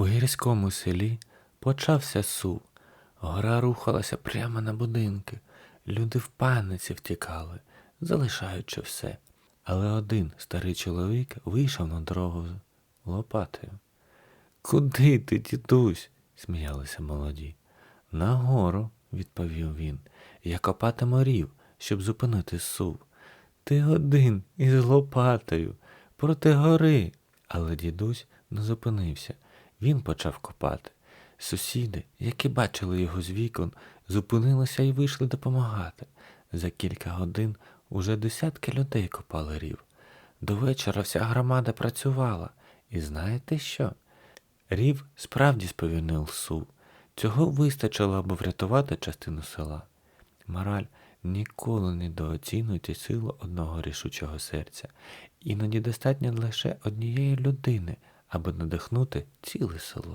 У гірському селі почався сув. Гора рухалася прямо на будинки. Люди в паниці втікали, залишаючи все. Але один старий чоловік вийшов на дорогу з лопатою. Куди ти, дідусь? сміялися молоді. Нагору, відповів він. Я копатиму рів, щоб зупинити сув. Ти один із лопатою проти гори. Але дідусь не зупинився. Він почав копати. Сусіди, які бачили його з вікон, зупинилися і вийшли допомагати. За кілька годин уже десятки людей копали рів. До вечора вся громада працювала. І знаєте що? Рів справді сповільнив сув. Цього вистачило, аби врятувати частину села. Мораль ніколи не недооцінюйте силу одного рішучого серця. Іноді достатньо лише однієї людини, аби надихнути ціле село.